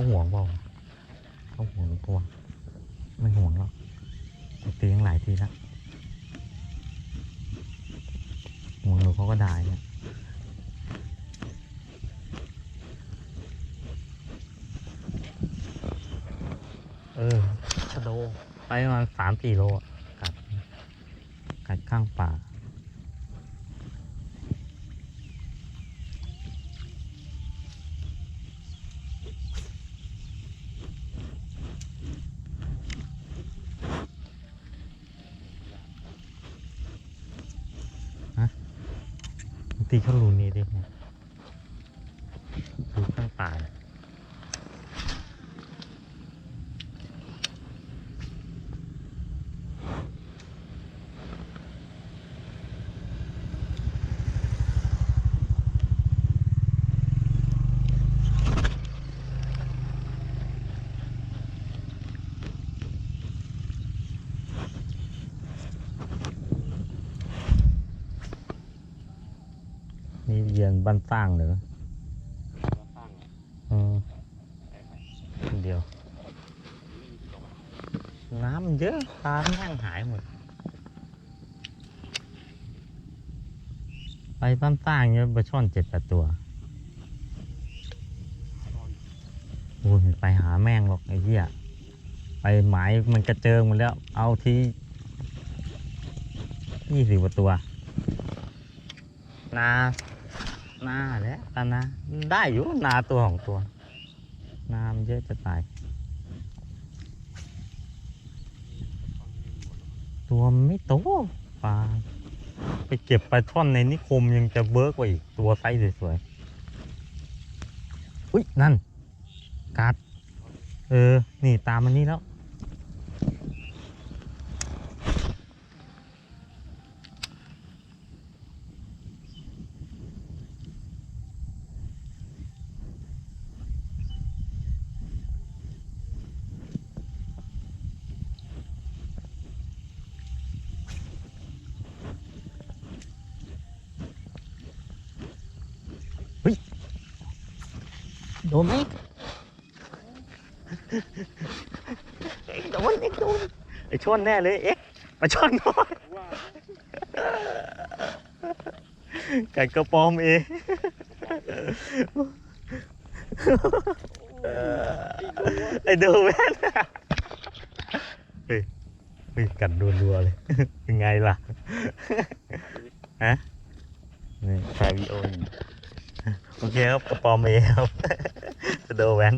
เขาห่วงเปล่าเขาห่วงหรือเปล่าวะไม่ห่วงหรอกตีตั้งหลายทีแล้วห่วงหนูเขาก็ได้เนี่ยเออชะโด ไปประมาณสามสี่โลอะกัด กัดข้างป่า ตีเข้ารูนี้ดิดูข้างป่าเนี่ยนี่เยือนบ้านสร้างเลยเออคนเดียว น้ำมันเยอะปลาแห้งหายหมด ไปบ้านสร้างเนี่ยปลาช่อนเจ็ดแปดตัวโอ้ยไม่ไปหาแม่งหรอกไอ้เหี้ยไปหมายมันกระเจิงหมดแล้ว เอาที่ยี่สิบกว่าตัว นา นาแล้วตานาได้อยู่นาตัวของตัวนามันเยอะจะตาย ตัวไม่โตปลาไปเก็บปลาช่อนในนิคมยังจะเบิร์กกว่าอีก ตัวไซส์สวยๆ อุ้ยนั่น กัด เออ นี่ตามมันนี่แล้ว โดนไหมเอ็กโดนเอ็กโดนไอช่อนแน่เลยเอ็กปลาช่อนน้อยไก่กระปอมเองไอเดอแว่นเฮ้ยเฮ้ยกัดรัวๆเลยยังไงล่ะฮะนี่ถ่ายวีดีโออยู่โอเคครับกระปอมเองครับ สโดแวน